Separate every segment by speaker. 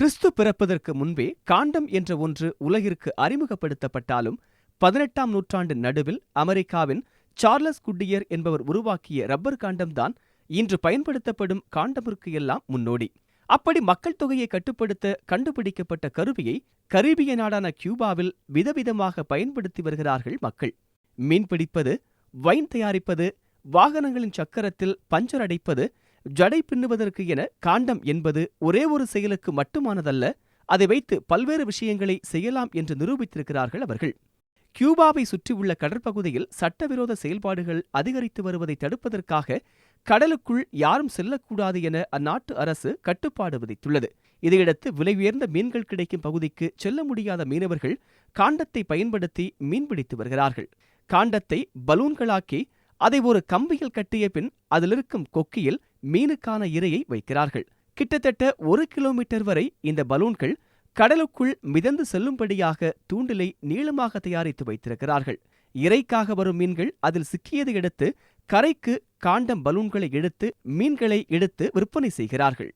Speaker 1: கிறிஸ்து பிறப்பதற்கு முன்பே காண்டம் என்ற ஒன்று உலகிற்கு அறிமுகப்படுத்தப்பட்டாலும் பதினெட்டாம் நூற்றாண்டு நடுவில் அமெரிக்காவின் சார்லஸ் குட்டியர் என்பவர் உருவாக்கிய ரப்பர் காண்டம்தான் இன்று பயன்படுத்தப்படும் காண்டமிற்கு எல்லாம் முன்னோடி. அப்படி மக்கள் தொகையை கட்டுப்படுத்த கண்டுபிடிக்கப்பட்ட கருவியை கரீபிய நாடான கியூபாவில் விதவிதமாக பயன்படுத்தி வருகிறார்கள் மக்கள். மீன் பிடிப்பது வைன் தயாரிப்பது வாகனங்களின் சக்கரத்தில் பஞ்சர் அடைப்பது ஜடை பின்னுவதற்கு என காண்டம் என்பது ஒரே ஒரு செயலுக்கு மட்டுமானதல்ல அதை வைத்து பல்வேறு விஷயங்களை செய்யலாம் என்று நிரூபித்திருக்கிறார்கள் அவர்கள். கியூபாவை சுற்றியுள்ள கடற்பகுதியில் சட்டவிரோத செயல்பாடுகள் அதிகரித்து வருவதை தடுப்பதற்காக கடலுக்குள் யாரும் செல்லக்கூடாது என அந்நாட்டு அரசு கட்டுப்பாடு விதித்துள்ளது. இதையடுத்து விலை உயர்ந்த மீன்கள் கிடைக்கும் பகுதிக்கு செல்ல முடியாத மீனவர்கள் காண்டத்தை பயன்படுத்தி மீன்பிடித்து வருகிறார்கள். காண்டத்தை பலூன்களாக்கி அதை ஒரு கம்பியில் கட்டிய பின் அதிலிருக்கும் கொக்கியில் மீனுக்கான இரையை வைக்கிறார்கள். கிட்டத்தட்ட ஒரு கிலோமீட்டர் வரை இந்த பலூன்கள் கடலுக்குள் மிதந்து செல்லும்படியாக தூண்டிலை நீளமாக தயாரித்து வைத்திருக்கிறார்கள். இறைக்காக வரும் மீன்கள் அதில் சிக்கியதை எடுத்து கரைக்கு காண்டம் பலூன்களை எடுத்து மீன்களை எடுத்து விற்பனை செய்கிறார்கள்.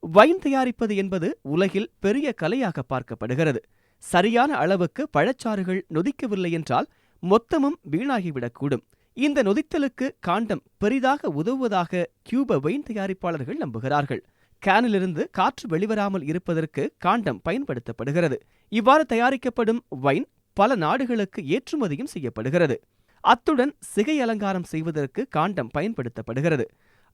Speaker 1: வைன் தயாரிப்பது என்பது உலகில் பெரிய கலையாக பார்க்கப்படுகிறது. சரியான அளவுக்கு பழச்சாறுகள் நொதிக்கவில்லை என்றால் மொத்தமும் வீணாகிவிடக்கூடும். இந்த நொதித்தலுக்கு காண்டம் பெரிதாக உதவுவதாக கியூப வைன் தயாரிப்பாளர்கள் நம்புகிறார்கள். கேனிலிருந்து காற்று வெளிவராமல் இருப்பதற்கு காண்டம் பயன்படுத்தப்படுகிறது. இவ்வாறு தயாரிக்கப்படும் வைன் பல நாடுகளுக்கு ஏற்றுமதியும் செய்யப்படுகிறது. அத்துடன் சிகை அலங்காரம் செய்வதற்கு காண்டம் பயன்படுத்தப்படுகிறது.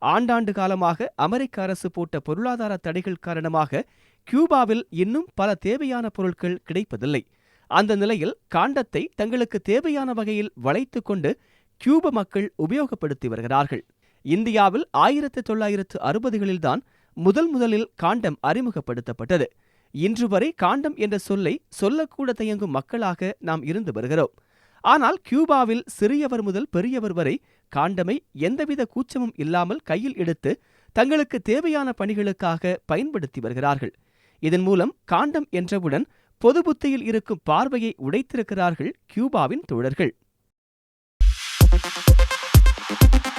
Speaker 1: ஆண்டாண்டு காலமாக அமெரிக்க அரசு போட்ட பொருளாதார தடைகள் காரணமாக கியூபாவில் இன்னும் பல தேவையான பொருட்கள் கிடைப்பதில்லை. அந்த நிலையில் காண்டத்தை தங்களுக்கு தேவையான வகையில் வளைத்துக் கொண்டு கியூப மக்கள் உபயோகப்படுத்தி வருகிறார்கள். இந்தியாவில் ஆயிரத்தி தொள்ளாயிரத்து அறுபதுகளில்தான் முதல் முதலில் காண்டம் அறிமுகப்படுத்தப்பட்டது. இன்று வரை காண்டம் என்ற சொல்லை சொல்லக்கூட தயங்கும் மக்களாக நாம் இருந்து வருகிறோம். ஆனால் கியூபாவில் சிறியவர் முதல் பெரியவர் வரை காண்டமை எந்தவித கூச்சமும் இல்லாமல் கையில் எடுத்து தங்களுக்கு தேவையான பணிகளுக்காக பயன்படுத்தி வருகிறார்கள். இதன் மூலம் காண்டம் என்றவுடன் பொது புத்தியில் இருக்கும் பார்வையை உடைத்திருக்கிறார்கள் கியூபாவின் தோழர்கள். Thank you.